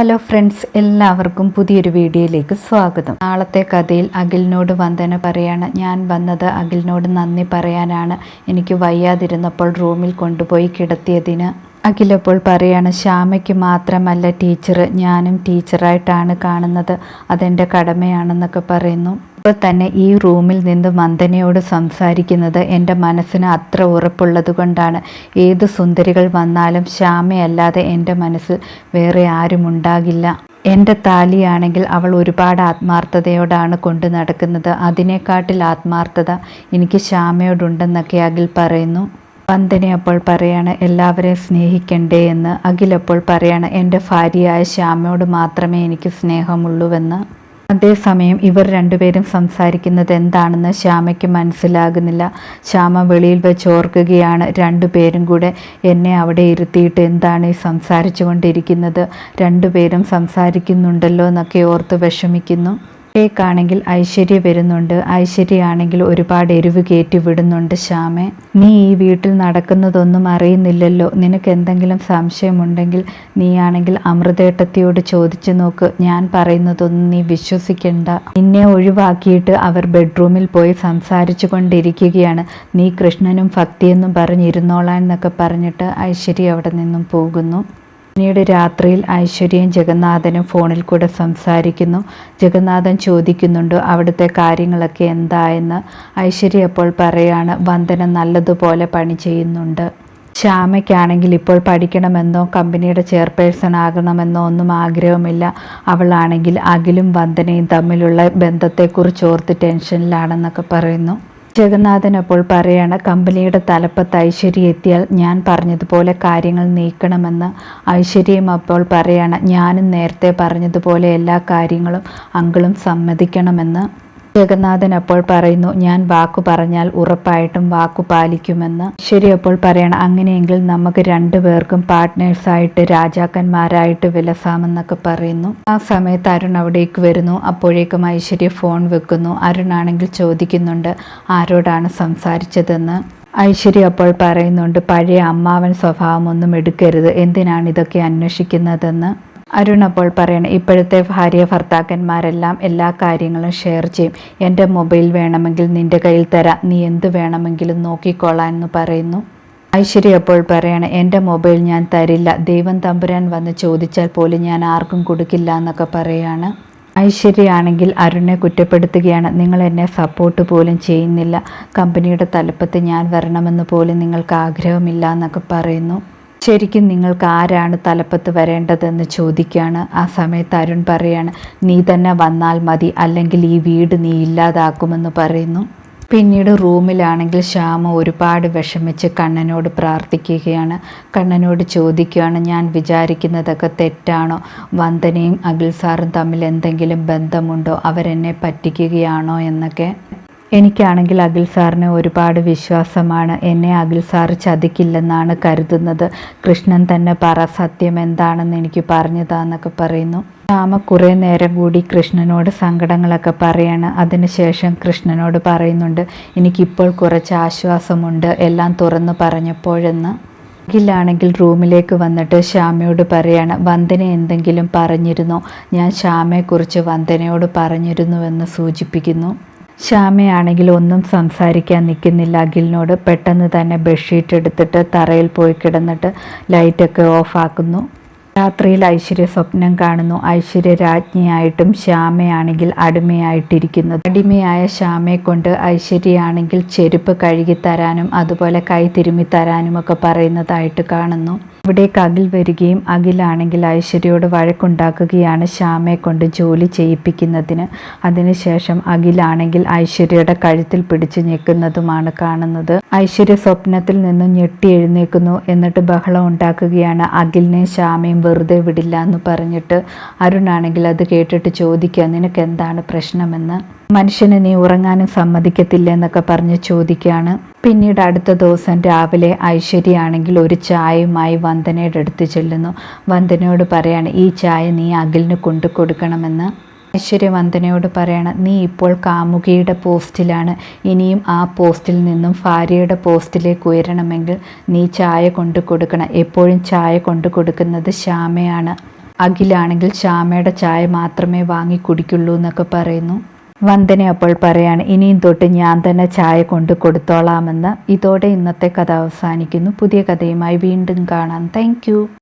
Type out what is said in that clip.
Hello friends എല്ലാവർക്കും പുതിയൊരു വീഡിയോയിലേക്ക് സ്വാഗതം. നാളത്തെ കഥയിൽ അഖിലിനോട് വന്ദന പറയാണ്. ഞാൻ വന്നത് അഖിലിനോട് നന്ദി പറയാനാണ്. എനിക്ക് വയ്യാതിരുന്നപ്പോൾ റൂമിൽ കൊണ്ടുപോയി കിടത്തിയതിന്. അഖിലപ്പോൾ പറയാണ് ശ്യാമയ്ക്ക് മാത്രമല്ല ടീച്ചർ ഞാനും ടീച്ചറായിട്ടാണ് കാണുന്നത്. അതെന്റെ കടമയാണെന്നൊക്കെ പറയുന്നു. ഇപ്പോൾ തന്നെ ഈ റൂമിൽ നിന്ന് മന്ദനയോട് സംസാരിക്കുന്നത് എന്റെ മനസ്സിന് അത്ര ഉറപ്പുള്ളത് കൊണ്ടാണ്. ഏത് സുന്ദരികൾ വന്നാലും ശ്യാമയല്ലാതെ എന്റെ മനസ്സിൽ വേറെ ആരും ഉണ്ടാകില്ല. എന്റെ താലിയാണെങ്കിൽ അവൾ ഒരുപാട് ആത്മാർത്ഥതയോടാണ് കൊണ്ടു നടക്കുന്നത്. അതിനെക്കാട്ടിൽ ആത്മാർത്ഥത എനിക്ക് ശ്യാമയോടുണ്ടെന്നൊക്കെ അഖിൽ പറയുന്നു. വന്ദന അപ്പോൾ പറയാണ് എല്ലാവരെയും സ്നേഹിക്കണ്ടേ എന്ന്. അഖിൽ അപ്പോൾ പറയാണ് എന്റെ ഭാര്യയായ ശ്യാമയോട് മാത്രമേ എനിക്ക് സ്നേഹമുള്ളൂവെന്ന്. അതേസമയം ഇവർ രണ്ടുപേരും സംസാരിക്കുന്നത് എന്താണെന്ന് ശ്യാമയ്ക്ക് മനസ്സിലാകുന്നില്ല. ശ്യാമ വെളിയിൽ വെച്ച് ഓർക്കുകയാണ്. രണ്ടുപേരും കൂടെ എന്നെ അവിടെ ഇരുത്തിയിട്ട് എന്താണ് ഈ സംസാരിച്ചു കൊണ്ടിരിക്കുന്നത് രണ്ടുപേരും സംസാരിക്കുന്നുണ്ടല്ലോ എന്നൊക്കെ ഓർത്ത് വിഷമിക്കുന്നു. കേക്കാണെങ്കിൽ ഐശ്വര്യ വരുന്നുണ്ട്. ഐശ്വര്യയാണെങ്കിൽ ഒരുപാട് എരിവ് കയറ്റി വിടുന്നുണ്ട് ശ്യാമെ. നീ ഈ വീട്ടിൽ നടക്കുന്നതൊന്നും അറിയുന്നില്ലല്ലോ. നിനക്ക് എന്തെങ്കിലും സംശയമുണ്ടെങ്കിൽ നീയാണെങ്കിൽ അമൃതേട്ടത്തിയോട് ചോദിച്ചു നോക്ക്. ഞാൻ പറയുന്നതൊന്നും നീ വിശ്വസിക്കണ്ട. നിന്നെ ഒഴിവാക്കിയിട്ട് അവർ ബെഡ്റൂമിൽ പോയി സംസാരിച്ചു കൊണ്ടിരിക്കുകയാണ്. നീ കൃഷ്ണനും ഭക്തിയെന്നും പറഞ്ഞിരുന്നോളാൻ എന്നൊക്കെ പറഞ്ഞിട്ട് ഐശ്വര്യ അവിടെ നിന്നും പോകുന്നു. പിന്നീട് രാത്രിയിൽ ഐശ്വര്യയും ജഗന്നാഥനും ഫോണിൽ കൂടെ സംസാരിക്കുന്നു. ജഗന്നാഥൻ ചോദിക്കുന്നുണ്ട് അവിടുത്തെ കാര്യങ്ങളൊക്കെ എന്തായെന്ന് ഐശ്വര്യ അപ്പോൾ പറയാണ് വന്ദന നല്ലതുപോലെ പണി ചെയ്യുന്നുണ്ട്. ശ്യാമയ്ക്കാണെങ്കിൽ ഇപ്പോൾ പഠിക്കണമെന്നോ കമ്പനിയുടെ ചെയർപേഴ്സൺ ആകണമെന്നോ ഒന്നും ആഗ്രഹമില്ല അവളാണെങ്കിൽ അഖിലും വന്ദനയും തമ്മിലുള്ള ബന്ധത്തെക്കുറിച്ച് ഓർത്ത് ടെൻഷനിലാണെന്നൊക്കെ പറയുന്നു. ജഗന്നാഥൻ അപ്പോൾ പറയാണ് കമ്പനിയുടെ തലപ്പത്ത് ഐശ്വര്യ എത്തിയാൽ ഞാൻ പറഞ്ഞതുപോലെ കാര്യങ്ങൾ നീക്കണമെന്ന് ഐശ്വര്യം അപ്പോൾ പറയാണ്. ഞാനും നേരത്തെ പറഞ്ഞതുപോലെ എല്ലാ കാര്യങ്ങളും അങ്കിളും സമ്മതിക്കണമെന്ന്. ജഗന്നാഥൻ അപ്പോൾ പറയുന്നു ഞാൻ വാക്കു പറഞ്ഞാൽ ഉറപ്പായിട്ടും വാക്കു പാലിക്കുമെന്ന്. ശരി അപ്പോൾ പറയണം അങ്ങനെയെങ്കിൽ നമുക്ക് രണ്ടുപേർക്കും പാർട്ട്നേഴ്സായിട്ട് രാജാക്കന്മാരായിട്ട് വിലസാമെന്നൊക്കെ പറയുന്നു. ആ സമയത്ത് അരുൺ അവിടേക്ക് വരുന്നു. അപ്പോഴേക്കും ഐശ്വര്യ ഫോൺ വെക്കുന്നു. അരുണാണെങ്കിൽ ചോദിക്കുന്നുണ്ട് ആരോടാണ് സംസാരിച്ചതെന്ന്? ഐശ്വര്യ അപ്പോൾ പറയുന്നുണ്ട് പഴയ അമ്മാവൻ സ്വഭാവമൊന്നും എടുക്കരുത്. എന്തിനാണ് ഇതൊക്കെ അന്വേഷിക്കുന്നതെന്ന്? അരുൺ അപ്പോൾ പറയണം ഇപ്പോഴത്തെ ഭാര്യ ഭർത്താക്കന്മാരെല്ലാം എല്ലാ കാര്യങ്ങളും ഷെയർ ചെയ്യും. എന്റെ മൊബൈൽ വേണമെങ്കിൽ നിന്റെ കയ്യിൽ തരാം. നീ എന്ത് വേണമെങ്കിലും നോക്കിക്കോളാം എന്ന് പറയുന്നു. ഐശ്വര്യ അപ്പോൾ പറയണം എന്റെ മൊബൈൽ ഞാൻ തരില്ല. ദൈവം തമ്പുരാൻ വന്ന് ചോദിച്ചാൽ പോലും ഞാൻ ആർക്കും കൊടുക്കില്ല എന്നൊക്കെ പറയാണ്. ഐശ്വര്യയാണെങ്കിൽ അരുണിനെ കുറ്റപ്പെടുത്തുകയാണ് നിങ്ങൾ എന്നെ സപ്പോർട്ട് പോലും ചെയ്യുന്നില്ല. കമ്പനിയുടെ തലപ്പത്ത് ഞാൻ വരണമെന്ന് പോലും നിങ്ങൾക്ക് ആഗ്രഹമില്ല എന്നൊക്കെ പറയുന്നു. ശരിക്കും നിങ്ങൾക്ക് ആരാണ് തലപ്പത്ത് വരേണ്ടതെന്ന് ചോദിക്കുകയാണ് ആ സമയത്ത് അരുൺ പറയാണ് നീ തന്നെ വന്നാൽ മതി അല്ലെങ്കിൽ ഈ വീട് നീ ഇല്ലാതാക്കുമെന്ന് പറയുന്നു. പിന്നീട് റൂമിലാണെങ്കിൽ ശ്യാമ ഒരുപാട് വിഷമിച്ച് കണ്ണനോട് പ്രാർത്ഥിക്കുകയാണ്. കണ്ണനോട് ചോദിക്കുകയാണ് ഞാൻ വിചാരിക്കുന്നതൊക്കെ തെറ്റാണോ? വന്ദനയും അഖിൽ സാറും തമ്മിൽ എന്തെങ്കിലും ബന്ധമുണ്ടോ? അവരെന്നെ പറ്റിക്കുകയാണോ? എന്നൊക്കെ. എനിക്കാണെങ്കിൽ അഖിൽ സാറിന് ഒരുപാട് വിശ്വാസമാണ്. എന്നെ അഖിൽ സാർ ചതിക്കില്ലെന്നാണ് കരുതുന്നത്. കൃഷ്ണൻ തന്നെ പറ സത്യം എന്താണെന്ന് എനിക്ക് പറഞ്ഞു താന്നൊക്കെ പറയുന്നു. രാമ കുറേ നേരം കൂടി കൃഷ്ണനോട് സങ്കടങ്ങളൊക്കെ പറയാണ്. അതിനുശേഷം കൃഷ്ണനോട് പറയുന്നുണ്ട് എനിക്കിപ്പോൾ കുറച്ച് ആശ്വാസമുണ്ട്. എല്ലാം തുറന്നു പറഞ്ഞപ്പോഴെന്ന്. അഖിലാണെങ്കിൽ റൂമിലേക്ക് വന്നിട്ട് ശ്യാമയോട് പറയാണ് വന്ദന എന്തെങ്കിലും പറഞ്ഞിരുന്നോ? ഞാൻ ശ്യാമയെക്കുറിച്ച് വന്ദനയോട് പറഞ്ഞിരുന്നുവെന്ന് സൂചിപ്പിക്കുന്നു. ശ്യാമയാണെങ്കിൽ ഒന്നും സംസാരിക്കാൻ നിൽക്കുന്നില്ല. അഖിലിനോട് പെട്ടെന്ന് തന്നെ ബെഡ്ഷീറ്റ് എടുത്തിട്ട് തറയിൽ പോയി കിടന്നിട്ട് ലൈറ്റൊക്കെ ഓഫാക്കുന്നു. രാത്രിയിൽ ഐശ്വര്യ സ്വപ്നം കാണുന്നു. ഐശ്വര്യ രാജ്ഞിയായിട്ടും ശ്യാമയാണെങ്കിൽ അടിമയായിട്ടിരിക്കുന്നത് അടിമയായ ശ്യാമയെ കൊണ്ട് ഐശ്വര്യയാണെങ്കിൽ ചെരുപ്പ് കഴുകി തരാനും അതുപോലെ കൈ തിരുമ്മി തരാനും ഒക്കെ പറയുന്നതായിട്ട് കാണുന്നു. ഇവിടേക്ക് അഖിൽ വരികയും അഖിലാണെങ്കിൽ ഐശ്വര്യയോട് വഴക്കുണ്ടാക്കുകയാണ് ശ്യാമയെ കൊണ്ട് ജോലി ചെയ്യിപ്പിക്കുന്നതിന്. അതിനുശേഷം അഖിലാണെങ്കിൽ ഐശ്വര്യയുടെ കഴുത്തിൽ പിടിച്ചു ഞെക്കുന്നതുമാണ് കാണുന്നത്. ഐശ്വര്യ സ്വപ്നത്തിൽ നിന്നും ഞെട്ടി എഴുന്നേക്കുന്നു എന്നിട്ട് ബഹളം ഉണ്ടാക്കുകയാണ് അഖിലിനെയും ശ്യാമയും വെറുതെ വിടില്ല എന്ന് പറഞ്ഞിട്ട്. അരുണാണെങ്കിൽ അത് കേട്ടിട്ട് ചോദിക്കുക നിനക്ക് എന്താണ് പ്രശ്നമെന്ന്? മനുഷ്യനെ നീ ഉറങ്ങാനും സമ്മതിക്കത്തില്ല എന്നൊക്കെ പറഞ്ഞ് ചോദിക്കുകയാണ്. പിന്നീട് അടുത്ത ദിവസം രാവിലെ ഐശ്വര്യയാണെങ്കിൽ ഒരു ചായയുമായി വന്ദനയുടെ അടുത്ത് ചെല്ലുന്നു. വന്ദനയോട് പറയാണ് ഈ ചായ നീ അഖിലിന് കൊണ്ടു കൊടുക്കണമെന്ന്. ഐശ്വര്യ വന്ദനയോട് പറയണം നീ ഇപ്പോൾ കാമുകിയുടെ പോസ്റ്റിലാണ്. ഇനിയും ആ പോസ്റ്റിൽ നിന്നും ഭാര്യയുടെ പോസ്റ്റിലേക്ക് ഉയരണമെങ്കിൽ നീ ചായ കൊണ്ടു കൊടുക്കണം. എപ്പോഴും ചായ കൊണ്ടു കൊടുക്കുന്നത് ശ്യാമയാണ്. അഖിലാണെങ്കിൽ ശ്യാമയുടെ ചായ മാത്രമേ വാങ്ങി കുടിക്കുള്ളൂ എന്നൊക്കെ പറയുന്നു. വന്ദന അപ്പോൾ പറയാണ് ഇനിയും തൊട്ട് ഞാൻ തന്നെ ചായ കൊണ്ട് കൊടുത്തോളാമെന്ന്. ഇതോടെ ഇന്നത്തെ കഥ അവസാനിക്കുന്നു. പുതിയ കഥയുമായി വീണ്ടും കാണാം. താങ്ക്